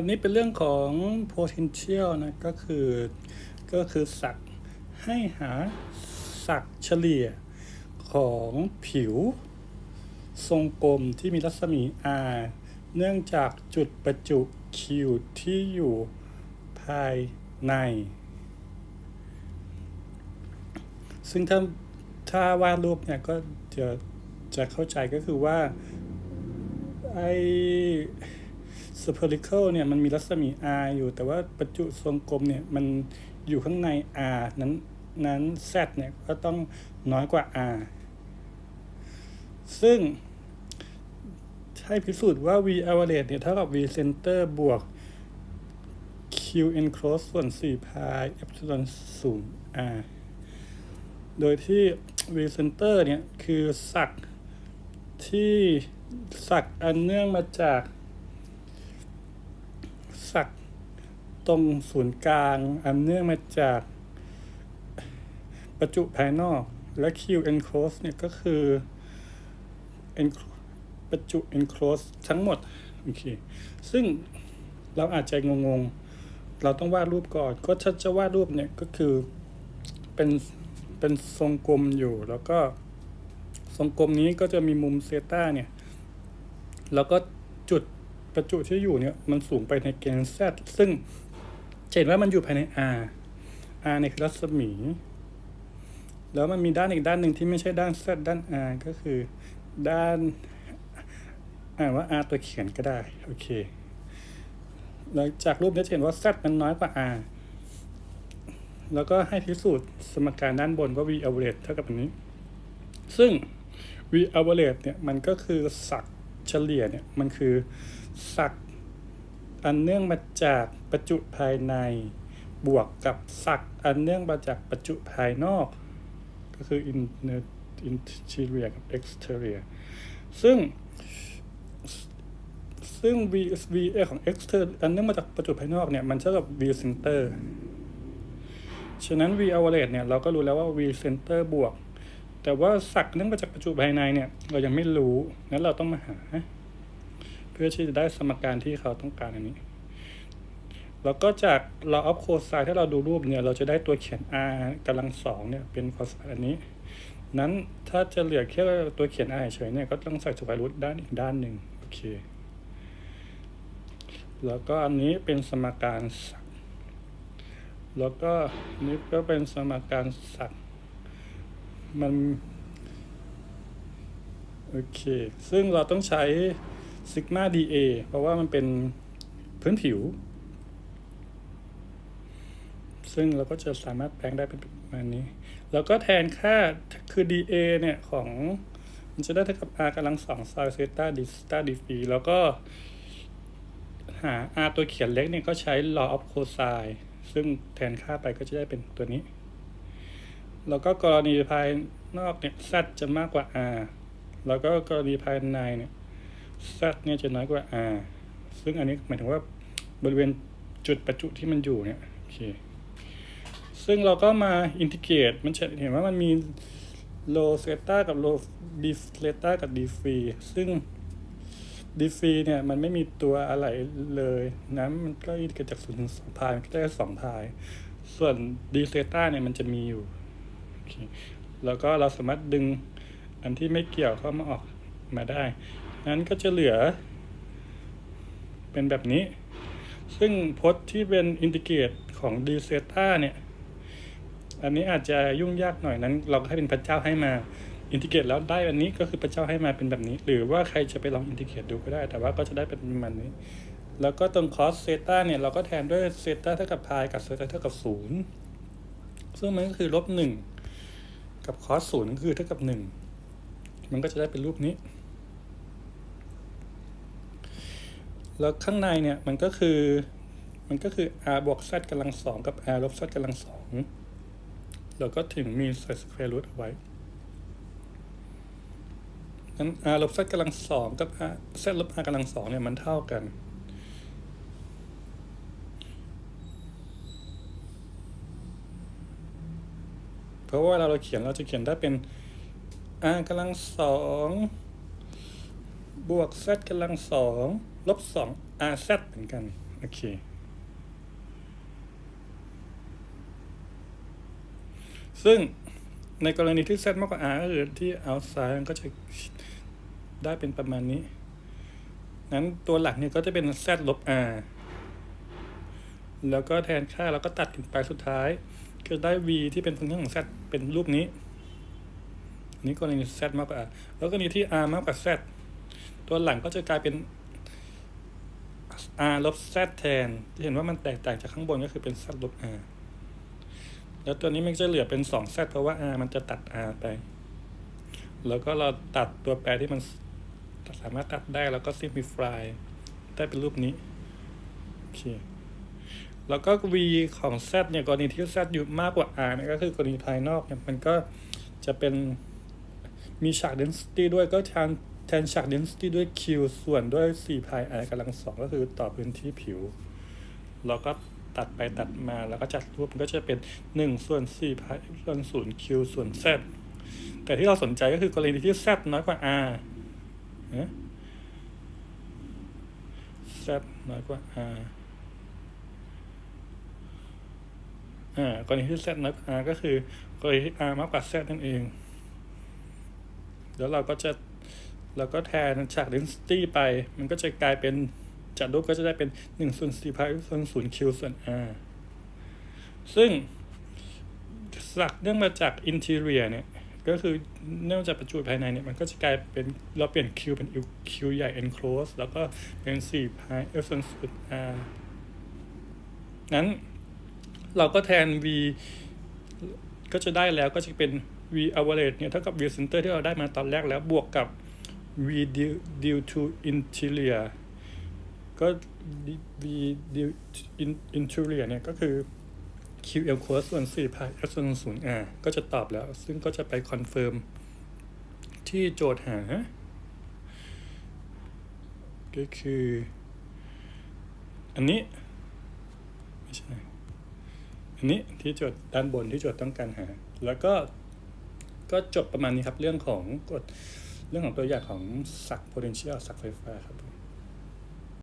อันนี้เป็นเรื่องของ potential นะ ก็คือ ก็คือศักให้หาศักเฉลี่ยของผิว ทรงกลมที่มีรัศมี r เนื่องจากจุดประจุ q ที่อยู่ภายใน ซึ่งถ้าถ้าวาดรูปเนี่ยก็จะจะเข้าใจก็คือว่าไอ spherical เนี่ยมันมีรัศมี r อยู่แต่ว่าประจุทรงกลมเนี่ยมันอยู่ข้างใน r นั้นนั้น z เนี่ยก็ต้องน้อยกว่า r ซึ่งให้พิสูจน์ว่า v average เนี่ยเท่ากับ v center บวก q enclose ส่วน4 pi epsilon 0 r โดยที่ v center เนี่ยคือศักที่ศักอันเนื่องมาจากศักย์ ตรงศูนย์กลาง อันเนื่องมาจากประจุภายนอกและ Q enclose เนี่ยก็คือ en- ประจุ enclose ทั้งหมด โอเค ซึ่งเราอาจจะงงๆ เราต้องวาดรูปก่อน ก็ถ้าจะวาดรูปเนี่ยก็คือเป็นเป็นทรงกลมอยู่ แล้วก็ทรงกลมนี้ก็จะมีมุมเซต้าเนี่ย แล้วก็จุดประจุที่อยู่เนี่ยมันสูงไปในเกณฑ์ z ซึ่ง เห็นว่ามันอยู่ภายใน r r ในคือรัศมี แล้วมันมีด้านอีกด้านหนึ่งที่ไม่ใช่ด้าน z ด้าน r ก็คือด้านอ่านว่า r ตัวเขียนก็ได้ โอเคแล้วจากรูปนี้จะเห็นว่า z มันน้อยกว่า r แล้วก็ให้พิสูจน์สมการด้านบนว่า v average เท่ากับอันนี้ ซึ่ง v average เนี่ยมันก็คือศักเฉลี่ยเนี่ยมันคือศัก อันเนื่องมาจากประจุภายใน บวกกับศักย์อันเนื่องมาจากประจุภายนอก ก็คือ inner interior กับ exterior ซึ่งซึ่ง v v a ของ exterior อันเนื่องมาจากประจุภายนอกเนี่ย มันเท่ากับ v center ฉะนั้น v average เนี่ย เราก็รู้แล้วว่า v center บวก แต่ว่าศักย์เนื่องมาจากประจุภายในเนี่ย เรายังไม่รู้ นั้นเราต้องมาหา พื่อที่จะได้สมการที่เขาต้องการอันนี้ แล้วก็จาก law of cosine ถ้าเราดูรูปเนี่ย เราจะได้ตัวเขียน r กำลังสองเนี่ยเป็น cosine อันนี้ นั้นถ้าจะเหลือแค่ตัวเขียน r เฉยเนี่ยก็ต้องใส่สกายรูทด้านอีกด้านหนึ่งโอเค แล้วก็อันนี้เป็นสมการศักย์แล้วก็นนี้ก็เป็นสมการศักย์มันโอเค ซึ่งเราต้องใช้ ซิกมา dA เพราะว่ามันเป็นพื้นผิว ซึ่งเราก็จะสามารถแปลงได้เป็นประมาณนี้ แล้วก็แทนค่าคือ dA เนี่ย ของมันจะได้เท่ากับ r กำลังสองซอยเซต้าดิสต้าดีฟีแล้วก็หา r ตัวเขียนเล็กเนี่ย ก็ใช้ law of cosine ซึ่งแทนค่าไปก็จะได้เป็นตัวนี้ แล้วก็กรณีภายนอกเนี่ย z จะมากกว่า r แล้วก็กรณีภายในเนี่ย z เนี่ยจะน้อยกว่า r ซึ่งอันนี้หมายถึงว่าบริเวณจุดประจุที่มันอยู่เนี่ยโอเคซึ่งเราก็มาอินทิเกรตมันจะเห็นว่ามันมี low theta กับ low d theta กับ d free ซึ่ง d free เนี่ยมันไม่มีตัวอะไรเลยนะมันก็อินทิเกรตจากศูนย์ถึงสองพายมันก็ได้สองพาย ส่วน d theta เนี่ยมันจะมีอยู่โอเคแล้วก็เราสามารถดึงอันที่ไม่เกี่ยวเข้ามาออกมาได้ นั้นก็จะเหลือ เป็นแบบนี้ ซึ่งพจน์ที่เป็นอินทิเกรตของ d theta เนี่ย อันนี้อาจจะยุ่งยากหน่อยนั้น เราก็ให้เป็นพระเจ้าให้มาอินทิเกรตแล้วได้อันนี้ก็คือพระเจ้าให้มาเป็นแบบนี้ หรือว่าใครจะไปลองอินทิเกรตดูก็ได้ แต่ว่าก็จะได้เป็นประมาณนี้ แล้วก็ตรงคอสเซต้าเนี่ยเราก็แทนด้วยเซต้าเท่ากับพายกับเซต้าเท่ากับศูนย์ซึ่งมันก็คือลบหนึ่งกับคอสศูนย์ก็คือเท่ากับหนึ่งมันก็จะได้เป็นรูปนี้ แล้วข้างในเนี่ยมันก็คือมันก็คือ r บวก z กำลังสองกับ r ลบ z กำลังสองแล้วก็ถึงมีใส่สแควร์รูทเอาไว้นั้น r ลบ z กำลังสองกับ r z ลบ r กำลังสองเนี่ยมันเท่ากัน เพราะว่าเวลาเราเขียนเราจะเขียนได้เป็น r กำลังสอง บวก z กำลังสองลบสอง r z เหมือนกัน โอเค ซึ่งในกรณีที่ z มากกว่า r ก็คือที่ outside ก็จะได้เป็นประมาณนี้ งั้นตัวหลักเนี่ยก็จะเป็น z ลบ r แล้วก็แทนค่าเราก็ตัดกันไปสุดท้าย ก็ได้ v ที่เป็นฟังก์ชันของ z เป็นรูปนี้นนี้กรณี z มากกว่า r แล้วกรณีที่ r มากกว่า z ตัวหลังก็จะกลายเป็น r ลบ z แทนจะเห็นว่ามันแตกต่างจากข้างบนก็คือเป็น z ลบ r แล้วตัวนี้มันจะเหลือเป็น2 z เพราะว่า r มันจะตัด r ไป แล้วก็เราตัดตัวแปรที่มันสามารถตัดได้แล้วก็ simplify ได้เป็นรูปนี้โอเคแล้วก็ v ของ z เนี่ยกรณีที่ z อยู่มากกว่า r เนี่ยก็คือกรณีภายนอกเนี่ยมันก็จะเป็นมีฉาก density ด้วยก็แทน แทนฉาก density ด้วย q ส่วนด้วย4 pi r กำลังสองก็คือต่อพื้นที่ผิว แล้วก็ตัดไปตัดมาแล้วก็จัดรูปมันก็จะเป็น 1 ส่วน4 pi ส่วน0 q ส่วน z แต่ที่เราสนใจก็คือกรณีที่ z น้อยกว่า r นะ z น้อยกว่า r อ่ากรณีที่ z น้อยกว่า r ก็คือกรณีที่ r มากกว่า z นั่นเอง แล้วเราก็จะ เราก็แทนฉาก density ไป มันก็จะกลายเป็นจากรูปก็จะได้เป็น1ส่วน4 pi ส่วน0 q ส่วน r ซึ่งสักเนื่องมาจาก interior เนี่ย ก็คือเนื่องจากประจุภายในเนี่ย มันก็จะกลายเป็นเราเปลี่ยน q เป็น q ใหญ่ enclose แล้วก็เป็น4 pi f ส่วน0 r นั้นเราก็แทน v ก็จะได้แล้วก็จะเป็น v average เนี่ยเท่ากับ v center ที่เราได้มาตอนแรกแล้วบวกกับ v due due to interior ก็ v due in- interior เนี่ยก็คือ q m cos ส่วน4 pi f ส่วน0 r ก็จะตอบแล้ว ซึ่งก็จะไปคอนเฟิร์มที่โจทย์หา ก็คือ อันนี้ ไม่ใช่ อันนี้ที่โจทย์ด้านบนที่โจทย์ต้องการหา แล้วก็ก็จบประมาณนี้ครับเรื่องของกฎ เรื่องของตัวอย่างของสัก potential สักไฟฟ้าครับผม